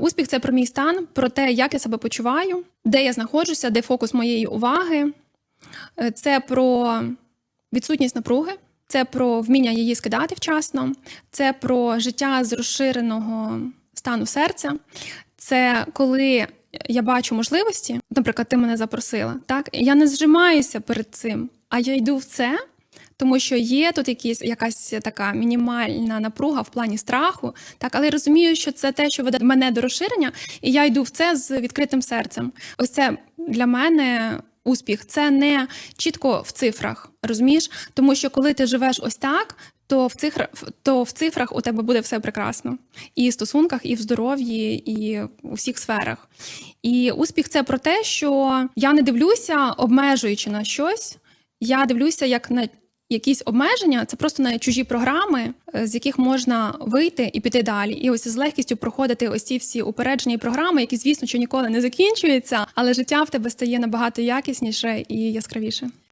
Успіх це про мій стан, про те, як я себе почуваю, де я знаходжуся, де фокус моєї уваги. Е, Це про відсутність напруги, це про вміння її скидати вчасно, це про життя з розширеного стану серця. Це коли я бачу можливості, наприклад, ти мене запросила, так я не зжимаюся перед цим, а я йду в це. Тому що є тут якісь якась така мінімальна напруга в плані страху, так, але я розумію, що це те, що веде мене до розширення, і я йду в це з відкритим серцем. Ось це для мене успіх. Це не чітко в цифрах, розумієш? Тому що коли ти живеш ось так, то в цифрах, то в цифрах у тебе буде все прекрасно. І в стосунках, і в здоров'ї, і у всіх сферах. І успіх це про те, що я не дивлюся, обмежуючи на щось. Я дивлюся як на якісь обмеження, це просто на чужі програми, е, з яких можна вийти і піти далі. І ось з легкістю проходити ось ці всі упереджені програми, які, звісно, що ніколи не закінчуються, але життя в тебе стає набагато якісніше і яскравіше.